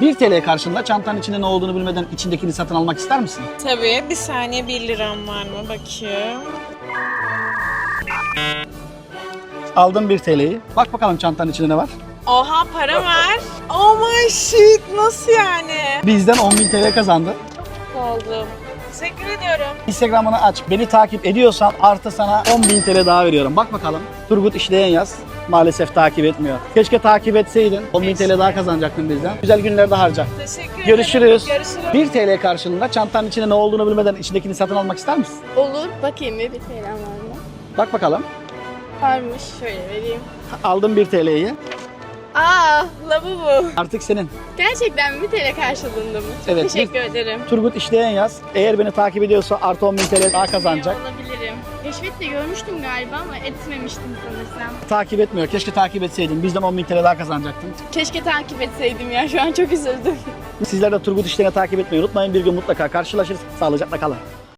1 TL karşılığında çantanın içinde ne olduğunu bilmeden içindekini satın almak ister misin? Tabii. Bir saniye 1 liram var mı? Bakayım. Aldın 1 TL'yi. Bak bakalım çantanın içinde ne var? Oha para ver. Oh my shit. Nasıl yani? Bizden 10.000 TL kazandın. Oldum. Teşekkür ediyorum. Instagram'ını aç. Beni takip ediyorsan artı sana 10.000 TL daha veriyorum. Bak bakalım. Turgut işleyen yaz. Maalesef takip etmiyor. Keşke takip etseydin. 10.000 TL daha kazanacaktın bizden. Güzel günlerde harca. Teşekkür ederim. Görüşürüz. Görüşürüz. 1 TL karşılığında çantanın içinde ne olduğunu bilmeden içindekini satın almak ister misin? Olur. Bakayım bir bir TL var mı? Bak bakalım. Varmış. Şöyle vereyim. Aldın 1 TL'yi. Aa, lavabo. Artık senin. Gerçekten mi bir TL karşılığında mı? Çok Evet, teşekkür ederim. Turgut işleyen yaz. Eğer beni takip ediyorsa artı 10.000 TL daha kazanacak. Olabilirim. Keşfette görmüştüm galiba ama etmemiştim sanırsam. Takip etmiyor. Keşke takip etseydin. Bizden 10.000 TL daha kazanacaktın. Keşke takip etseydim ya. Şu an çok üzüldüm. Sizler de Turgut işlerini takip etmeyi unutmayın. Bir gün mutlaka karşılaşırız. Sağlıcakla kalın.